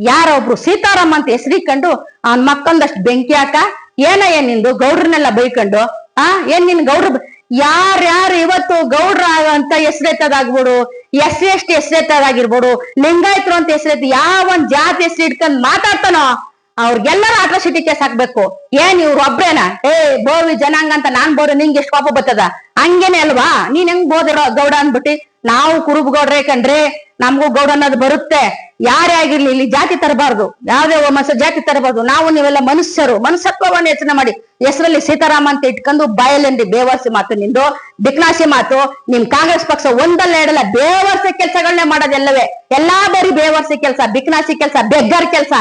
ಯಾರೊಬ್ರು ಸೀತಾರಾಮ್ ಅಂತ ಹೆಸರಿಕೊಂಡು ಅವನ್ ಮಕ್ಕಂದಷ್ಟು ಬೆಂಕಿ ಹಾಕ, ಏನ್ ನಿಂದು ಗೌಡ್ರನ್ನೆಲ್ಲ ಬೈಕೊಂಡು, ಆ, ಏನ್ ನಿನ್ ಗೌಡ್ರ ಯಾರ್ಯಾರು ಇವತ್ತು ಗೌಡ್ರ ಅಂತ ಹೆಸರೆತ್ತದಾಗ್ಬಿಡು, ಎಸ್ ಎಷ್ಟು ಹೆಸರೆತ್ತದಾಗಿರ್ಬೋದು, ಲಿಂಗಾಯತರು ಅಂತ ಹೆಸರೆತ್ತ ಯಾವ ಒಂದ್ ಜಾತಿ ಹೆಸರು ಇಟ್ಕೊಂಡ್ ಮಾತಾಡ್ತಾನೋ, ಅವ್ರಿಗೆಲ್ಲರ ಅಟ್ರಾಸಿಟಿ ಕೇಸ್ ಹಾಕ್ಬೇಕು. ಏನ್ ಇವ್ರು ಒಬ್ರೇನ? ಏ, ಬೋವಿ ಜನಾಂಗ ಅಂತ ನಾನ್ ಬೋರು, ನಿಂಗೆ ಎಷ್ಟು ಪಾಪ ಬರ್ತದ? ಹಂಗೇನೆ ಅಲ್ವಾ? ನೀನ್ ಹೆಂಗ್ ಬೋದಿರೋ ಗೌಡ ಅನ್ಬಿಟ್ಟು ನಾವು ಕುರುಬ ಗೌಡ್ರೆ ಕಂಡ್ರೆ ನಮಗೂ ಗೌಡ ಅನ್ನೋದು ಬರುತ್ತೆ. ಯಾರೇ ಆಗಿರ್ಲಿ, ಇಲ್ಲಿ ಜಾತಿ ತರಬಾರ್ದು. ಯಾವ್ದೇ ಮನುಷ್ಯ ಜಾತಿ ತರಬಾರ್ದು. ನಾವು ನೀವೆಲ್ಲ ಮನುಷ್ಯರು, ಮನುಷ್ಯತ್ವವನ್ನು ಯೋಚನೆ ಮಾಡಿ. ಹೆಸರಲ್ಲಿ ಸೀತಾರಾಮ ಅಂತ ಇಟ್ಕೊಂಡು ಬಾಯಲ್ಲಂದಿ ಬೇವರ್ಸಿ ಮಾತು ನಿಂದು ಬಿಕ್ನಾಸಿ ಮಾತು. ನಿಮ್ ಕಾಂಗ್ರೆಸ್ ಪಕ್ಷ ಒಂದಲ್ಲ ಎರಡಲ್ಲ, ಬೇವರ್ಸಿ ಕೆಲಸಗಳನ್ನೇ ಮಾಡೋದೆಲ್ಲವೇ. ಎಲ್ಲಾ ಬರೀ ಬೇವರ್ಸಿ ಕೆಲಸ ಬಿಕ್ನಾಸಿ ಕೆಲಸ, ಬೆಗ್ಗರ್ ಕೆಲಸ.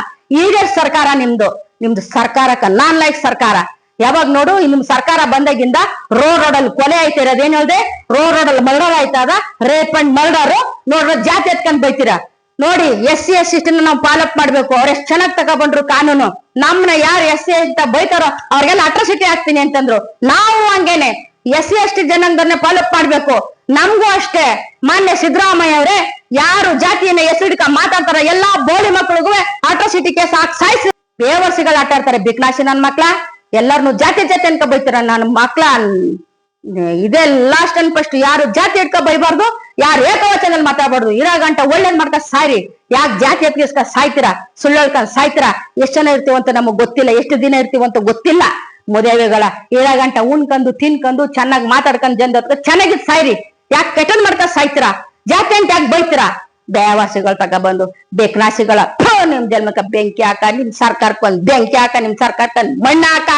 ಈಗ ಸರ್ಕಾರ ನಿಮ್ದು. ನಿಮ್ದು ಸರ್ಕಾರಕ್ಕ ನಾನ್ ಲೈಕ್ ಸರ್ಕಾರ. ಯಾವಾಗ ನೋಡು ನಿಮ್ ಸರ್ಕಾರ ಬಂದಾಗಿಂದ ರೋಡ್ ರೋಡ್ ಅಲ್ಲಿ ಕೊಲೆ ಆಯ್ತಾ ಇರೋದೇನ್ ಹೇಳ್ದೆ? ರೋಡ್ ರೋಡ್ ಅಲ್ಲಿ ಮರ್ಡರ್ ಆಯ್ತದ ರೇಪ್ ಅಂಡ್ ಮರ್ಡರ್ ನೋಡ್ರ ಜಾತಿ ಎತ್ಕೊಂಡ್ ಬೈತೀರಾ? ನೋಡಿ ಎಸ್ ಸಿ ಎಸ್ ಇಷ್ಟನ್ನ ನಾವು ಪಾಲಪ್ ಮಾಡ್ಬೇಕು. ಅವ್ರ ಎಷ್ಟ್ ಚೆನ್ನಾಗ್ ತಗೊಬಂದ್ರು ಕಾನೂನು. ನಮ್ನ ಯಾರು ಎಸ್ ಸಿ ಅಂತ ಬೈತಾರೋ ಅವ್ರಿಗೆಲ್ಲ ಅಟ್ರಾಸಿಟಿ ಆಗ್ತೀನಿ ಅಂತಂದ್ರು. ನಾವು ಹಂಗೇನೆ ಎಸ್ ಸಿ ಎಸ್ ಟಿ ಜನಾಂಗದನ್ನ ಫಾಲೋಅಪ್ ಮಾಡ್ಬೇಕು. ನಮ್ಗೂ ಅಷ್ಟೇ. ಮಾನ್ಯ ಸಿದ್ದರಾಮಯ್ಯ ಅವರೇ, ಯಾರು ಜಾತಿಯನ್ನ ಹೆಸರಿಡ್ಕ ಮಾತಾಡ್ತಾರ ಎಲ್ಲಾ ಬೋಳಿ ಮಕ್ಕಳಿಗೂ ಅಟ್ರಾಸಿಟಿ ಕೇಸ್ ಹಾಕಿ ಸಾಯಿಸಿ. ಬೇವರ್ಸಿಗಳು ಆಟ ಆಡ್ತಾರೆ. ಬಿಕ್ನಾಶಿ ನನ್ ಮಕ್ಳ, ಎಲ್ಲಾರ್ನು ಜಾತಿ ಜಾತಿ ಅನ್ಕ ಬೈತಾರ ನನ್ ಮಕ್ಳ. ಇದೆ ಲಾಸ್ಟ್ ಅಂಡ್ ಫಸ್ಟ್ ಯಾರು ಜಾತಿ ಇಟ್ಕೊ ಬೈಬಾರ್ದು ಯಾರು ಏಕವಚನಲ್ಲಿ ಮಾತಾಡ್ಬಾರ್ದು? ಇರೋ ಗಂಟ ಒಳ್ಳೇದ್ ಮಾಡ್ತಾ ಸಾಯ್ರಿ. ಯಾಕೆ ಜಾತಿ ಎತ್ಗಿಸ್ಕ ಸಾಯ್ತೀರಾ? ಸುಳ್ಳು ಸಾಯ್ತಿರ? ಎಷ್ಟು ಜನ ಇರ್ತೀವ ಅಂತ ನಮಗ್ ಗೊತ್ತಿಲ್ಲ. ಎಷ್ಟು ದಿನ ಇರ್ತೀವ ಅಂತ ಗೊತ್ತಿಲ್ಲ. ಮದುವೆಗಳ ಇರೋ ಗಂಟ ಉಣ್ಕಂದು ತಿನ್ಕಂದು ಚೆನ್ನಾಗಿ ಮಾತಾಡ್ಕೊಂಡ್ ಜನ ಚೆನ್ನಾಗಿ ಸಾಯ್ರಿ. ಯಾಕೆ ಕೆಟ್ಟದ್ ಮಾಡ್ತಾ ಸಾಯ್ತೀರಾ? ಜಾತಿ ಅಂತ ಯಾಕೆ ಬೈತೀರಾ? ಬೇವಾಸಿಗಳು ತಗೊಬಂದು ಬೇಕನಾಸಿಗಳ ನಿಮ್ ಜನ್ಮಕ್ಕ ಬೆಂಕಿ ಹಾಕ, ನಿಮ್ ಸರ್ಕಾರಕ್ಕೆ ಒಂದ್ ಬೆಂಕಿ ಹಾಕ, ನಿಮ್ ಸರ್ಕಾರ ಮಣ್ಣ ಹಾಕ.